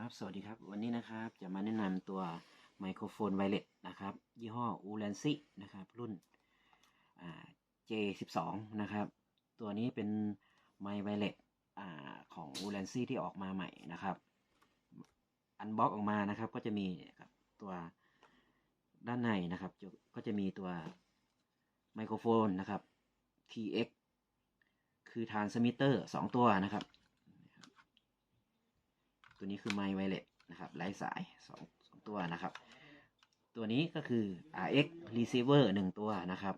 ครับ สวัสดีครับ วันนี้นะครับ จะมาแนะนำตัวไมโครโฟนไวเลสนะครับ ยี่ห้อ u l a n c y นะครับ รุ่น J12 นะครับ ตัวนี้เป็นไมค์ไวเลสอ่าของ u l a n c y ที่ออกมาใหม่นะครับ อันบ็อกออกมานะครับ ก็จะมีครับตัวด้านในนะครับ ก็จะมีตัวไมโครโฟนนะครับ TX คือทานสมิเตอร์สองตัวนะครับ ตัวนี้คือไมค์ไวเลสนะครับไร้สายสองสอตัวนะครับ ตัวนี้ก็คือ RX receiver หนึ่งตัวนะครับ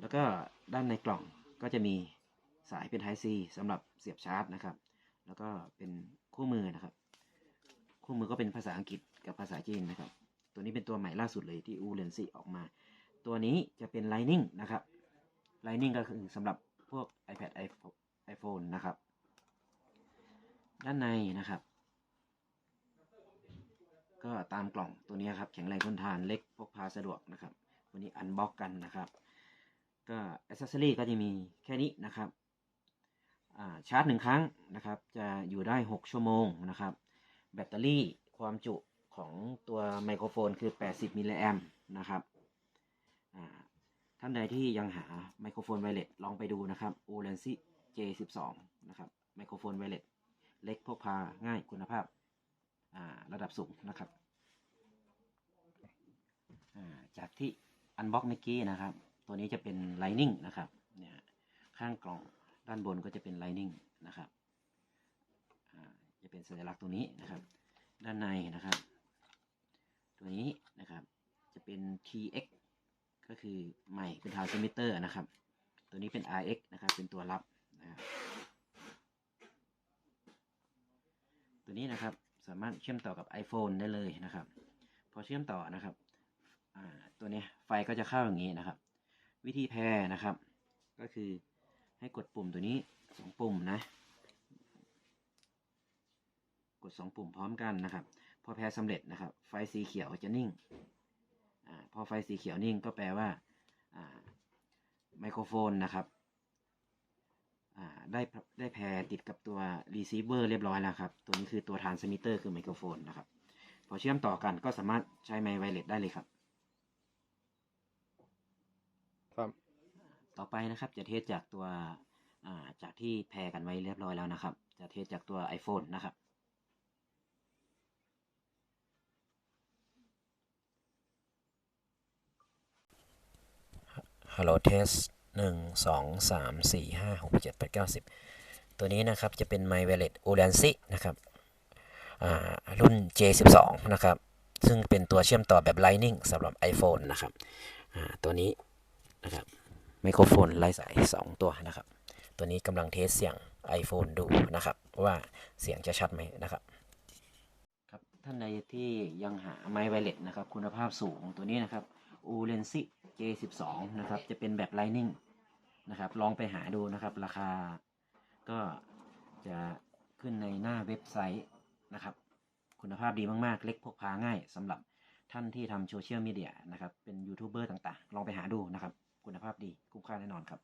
แล้วก็ด้านในกล่องก็จะมีสายเป็น Type C สำหรับเสียบชาร์จนะครับ แล้วก็เป็นคู่มือนะครับ คู่มือก็เป็นภาษาอังกฤษกับภาษาจีนนะครับ ตัวนี้เป็นตัวใหม่ล่าสุดเลยที่อูเลนซีออกมา ตัวนี้จะเป็น Lightning นะครับ Lightning ก็คือสำหรับพวก iPad iPhone นะครับ ด้านในนะครับ ก็ตามกล่องตัวนี้ครับ แข็งแรงทนทานเล็กพกพาสะดวกนะครับ วันนี้อันบ็อกกันนะครับ ก็อ c เซ s ซอรี่ก็จะมีแค่นี้นะครับชาร์จหนึ่งครั้งนะครับ จะอยู่ได้ 6 ชั่วโมงนะครับ แบตเตอรี่ความจุของตัวไมโครโฟนคือ 80 มิลลิแอมนะครับท่านใดที่ยังหาไมโครโฟนไวเลสลองไปดูนะครับ o l e n s y J12 นะครับไมโครโฟนไวเลส เล็กพกพาง่ายคุณภาพระดับสูงนะครับจากที่อันบ็อกเมื่อกี้นะครับ ตัวนี้จะเป็น Lightning นะครับเนี่ยข้างกล่องด้านบนก็จะเป็น Lightning นะครับจะเป็นสัญลักษณ์ตัวนี้นะครับ ด้านในนะครับ ตัวนี้นะครับจะเป็น TX ก็คือใหม่เป็นทาวซิมิเตอร์นะครับ ตัวนี้เป็น RX นะครับ เป็นตัวรับนะครับ ตัวนี้นะครับสามารถเชื่อมต่อกับ iPhone ได้เลยนะครับ พอเชื่อมต่อนะครับตัวนี้ไฟก็จะเข้าอย่างนี้นะครับ วิธีแพรนะครับ ก็คือให้กดปุ่มตัวนี้สองปุ่มนะ กดสองปุ่มพร้อมกันนะครับ พอแพรสำเร็จนะครับ ไฟสีเขียวจะนิ่งอพอไฟสีเขียวนิ่งก็แปลว่าไมโครโฟนนะครับ ได้ได้แพรติดกับตัว receiver เรียบร้อยแล้วครับ ตัวนี้คือตัว transmitter คือไมโครโฟนนะครับ พอเชื่อมต่อกันก็สามารถใช้ไมค์ไวเลสได้เลยครับ ครับ ต่อไปนะครับจะเทสจากตัวจากที่แพรกันไว้เรียบร้อยแล้วนะครับ จะเทสจากตัว iPhone นะครับ Hello Test หนึ่งสองสามสี่ห้าหกเจ็ดแปดเก้าสิบตัวนี้นะครับจะเป็น My w i r e l e s o l a n c y นะครับรุ่น J12 นะครับ ซึ่งเป็นตัวเชื่อมต่อแบบ Lightning สำหรับ iPhone นะครับตัวนี้นะครับไมโครโฟนไร้สาย 2 ตัวนะครับ ตัวนี้กำลังเทสเสียง iPhone ดูนะครับ ว่าเสียงจะชัดไหมนะครับครับ ท่านใดที่ยังหาไมค์ไวเลสนะครับ คุณภาพสูงตัวนี้นะครับ u l e n s y J12 นะครับ จะเป็นแบบ Lightning นะครับ ลองไปหาดูนะครับ ราคาก็จะขึ้นในหน้าเว็บไซต์นะครับ คุณภาพดีมากๆ เล็กพกพาง่ายสำหรับท่านที่ทำโซเชียลมีเดียนะครับ เป็นยูทูบเบอร์ต่างๆ ลองไปหาดูนะครับ คุณภาพดีคุ้มค่าแน่นอนครับ